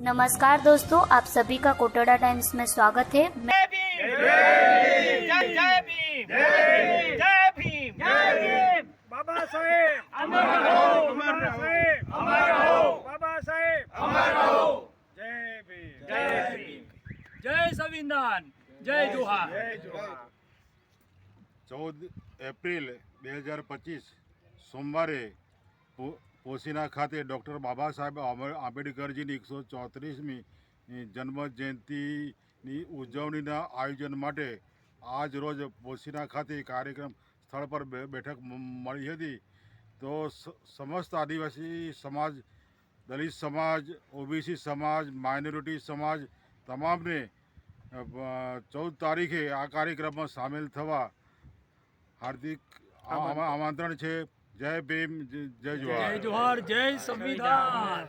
नमस्कार दोस्तों आप सभी का कोटड़ा टाइम्स में स्वागत है मैं जय भीम जय जय भीम जय भीम बाबा साहेब अमर रहो बाबा साहेब अमर रहो बाबा साहेब अमर रहो जय भीम जय भीम जय संविधान जय जोहार जय जोहार ચૌદ એપ્રિલ બે હજાર પચીસ સોમવારે પોશીના ખાતે ડૉક્ટર બાબા સાહેબ આંબેડકરજીની એકસો ચોત્રીસમી જન્મ જયંતિની ઉજવણીના આયોજન માટે આજ રોજ પોશીના ખાતે કાર્યક્રમ સ્થળ પર બે- બેઠક મળી હતી. તો સમસ્ત આદિવાસી સમાજ દલિત સમાજ ઓબીસી સમાજ માઇનોરિટી સમાજ તમામને ચૌદ તારીખે આ કાર્યક્રમમાં સામેલ થવા હાર્દિક આમંત્રણ છે. જય ભીમ જય જોહાર જય જોહાર જય સંવિધાન.